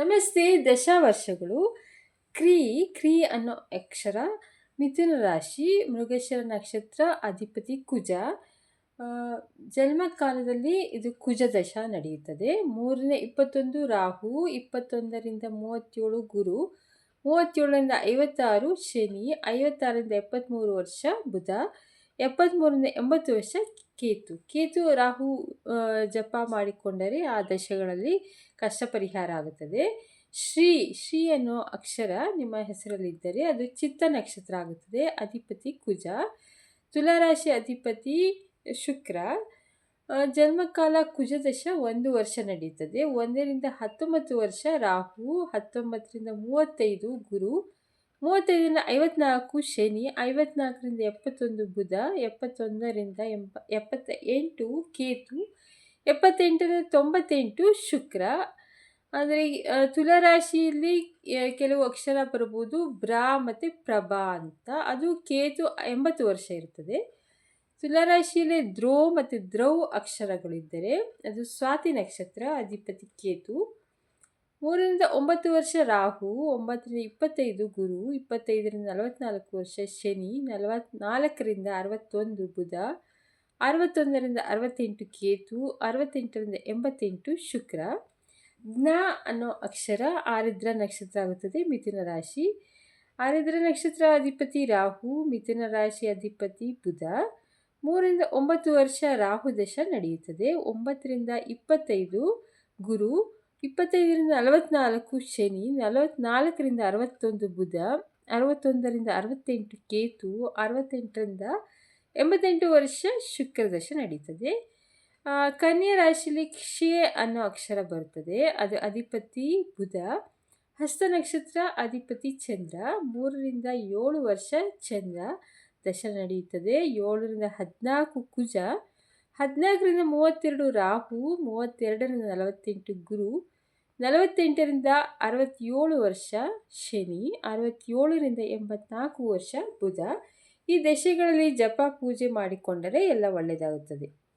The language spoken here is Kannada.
ನಮಸ್ತೆ. ದಶಾವರ್ಷಗಳು. ಕ್ರೀ ಕ್ರೀ ಅನ್ನೋ ಅಕ್ಷರ. ಮಿಥುನ ರಾಶಿ ಮೃಗೇಶ್ವರ ನಕ್ಷತ್ರ, ಅಧಿಪತಿ ಕುಜ. ಜನ್ಮ ಜನ್ಮಕಾಲದಲ್ಲಿ ಇದು ಕುಜ ದಶ ನಡೆಯುತ್ತದೆ. ಮೂರನೇ ಇಪ್ಪತ್ತೊಂದು, ರಾಹು ಇಪ್ಪತ್ತೊಂದರಿಂದ ಮೂವತ್ತೇಳು, ಗುರು. ಮೂವತ್ತೇಳರಿಂದ ಐವತ್ತಾರು, ಶನಿ. ಐವತ್ತಾರರಿಂದ ಎಪ್ಪತ್ತ್ಮೂರು ವರ್ಷ, ಬುಧ. ಎಪ್ಪತ್ತ್ಮೂರರಿಂದ ಎಂಬತ್ತು ವರ್ಷ ಕೇತು. ಕೇತು ರಾಹು ಜಪ ಮಾಡಿಕೊಂಡರೆ ಆ ದಶೆಗಳಲ್ಲಿ ಕಷ್ಟ ಪರಿಹಾರ ಆಗುತ್ತದೆ. ಶ್ರೀ ಶ್ರೀ ಅನ್ನೋ ಅಕ್ಷರ ನಿಮ್ಮ ಹೆಸರಲ್ಲಿದ್ದರೆ ಅದು ಚಿತ್ತ ನಕ್ಷತ್ರ ಆಗುತ್ತದೆ. ಅಧಿಪತಿ ಕುಜ. ತುಲಾರಾಶಿ ಅಧಿಪತಿ ಶುಕ್ರ. ಜನ್ಮಕಾಲ ಕುಜದಶ ಒಂದು ವರ್ಷ ನಡೆಯುತ್ತದೆ. ಒಂದರಿಂದ ಹತ್ತೊಂಬತ್ತು ವರ್ಷ ರಾಹು, ಹತ್ತೊಂಬತ್ತರಿಂದ ಮೂವತ್ತೈದು ಗುರು. ಮೂವತ್ತೈದರಿಂದ ಐವತ್ನಾಲ್ಕು ಶನಿ, ಐವತ್ನಾಲ್ಕರಿಂದ ಎಪ್ಪತ್ತೊಂದು ಬುಧ, ಎಪ್ಪತ್ತೊಂದರಿಂದ ಎಂಬ ಎಪ್ಪತ್ತ ಎಂಟು ಕೇತು, ಎಪ್ಪತ್ತೆಂಟರಿಂದ ತೊಂಬತ್ತೆಂಟು ಶುಕ್ರ. ಅಂದರೆ ತುಲಾರಾಶಿಯಲ್ಲಿ ಕೆಲವು ಅಕ್ಷರ ಬರ್ಬೋದು ಬ್ರಾ ಮತ್ತು ಪ್ರಭಾ ಅಂತ. ಅದು ಕೇತು ಎಂಬತ್ತು ವರ್ಷ ಇರ್ತದೆ. ತುಲಾರಾಶಿಯಲ್ಲಿ ದ್ರೋ ಮತ್ತು ದ್ರೌ ಅಕ್ಷರಗಳಿದ್ದರೆ, ಅದು ಸ್ವಾತಿ ನಕ್ಷತ್ರ, ಅಧಿಪತಿ ಕೇತು. ಮೂರರಿಂದ ಒಂಬತ್ತು ವರ್ಷ ರಾಹು, ಒಂಬತ್ತರಿಂದ ಇಪ್ಪತ್ತೈದು ಗುರು, ಇಪ್ಪತ್ತೈದರಿಂದ ನಲವತ್ತ್ನಾಲ್ಕು ವರ್ಷ ಶನಿ ನಲವತ್ತ್ನಾಲ್ಕರಿಂದ ಅರವತ್ತೊಂದು ಬುಧ, ಅರವತ್ತೊಂದರಿಂದ ಅರವತ್ತೆಂಟು ಕೇತು, ಅರವತ್ತೆಂಟರಿಂದ ಎಂಬತ್ತೆಂಟು ಶುಕ್ರ. ಜ್ಞ ಅನ್ನೋ ಅಕ್ಷರ ಆರಿದ್ರ ನಕ್ಷತ್ರ ಆಗುತ್ತದೆ, ಮಿಥುನ ರಾಶಿ. ಆರಿದ್ರ ನಕ್ಷತ್ರ ಅಧಿಪತಿ ರಾಹು, ಮಿಥುನ ರಾಶಿ ಅಧಿಪತಿ ಬುಧ. ಮೂರರಿಂದ ಒಂಬತ್ತು ವರ್ಷ ರಾಹು ದಶ ನಡೆಯುತ್ತದೆ, ಒಂಬತ್ತರಿಂದ ಇಪ್ಪತ್ತೈದು ಗುರು ಇಪ್ಪತ್ತೈದರಿಂದ ನಲವತ್ತ್ನಾಲ್ಕು ಶನಿ ನಲವತ್ತ್ನಾಲ್ಕರಿಂದ ಅರವತ್ತೊಂದು ಬುಧ, ಅರವತ್ತೊಂದರಿಂದ ಅರವತ್ತೆಂಟು ಕೇತು, ಅರವತ್ತೆಂಟರಿಂದ ಎಂಬತ್ತೆಂಟು ವರ್ಷ ಶುಕ್ರ ದಶೆ ನಡೀತದೆ. ಕನ್ಯಾ ರಾಶಿಯಲ್ಲಿ ಕ್ಷೇ ಅನ್ನೋ ಅಕ್ಷರ ಬರ್ತದೆ. ಅದು ಅಧಿಪತಿ ಬುಧ, ಹಸ್ತ ನಕ್ಷತ್ರ ಅಧಿಪತಿ ಚಂದ್ರ, ಮೂರರಿಂದ ಏಳು ವರ್ಷ ಚಂದ್ರ ದಶ ನಡೆಯುತ್ತದೆ ಏಳರಿಂದ ಹದಿನಾಲ್ಕು ಕುಜ ಹದಿನಾಲ್ಕರಿಂದ ಮೂವತ್ತೆರಡು ರಾಹು, ಮೂವತ್ತೆರಡರಿಂದ ನಲವತ್ತೆಂಟು ಗುರು, ನಲವತ್ತೆಂಟರಿಂದ ಅರವತ್ತೇಳು ವರ್ಷ ಶನಿ, ಅರವತ್ತೇಳರಿಂದ ಎಂಬತ್ನಾಲ್ಕು ವರ್ಷ ಬುಧ. ಈ ದಶೆಗಳಲ್ಲಿ ಜಪ ಪೂಜೆ ಮಾಡಿಕೊಂಡರೆ ಎಲ್ಲ ಒಳ್ಳೆಯದಾಗುತ್ತದೆ.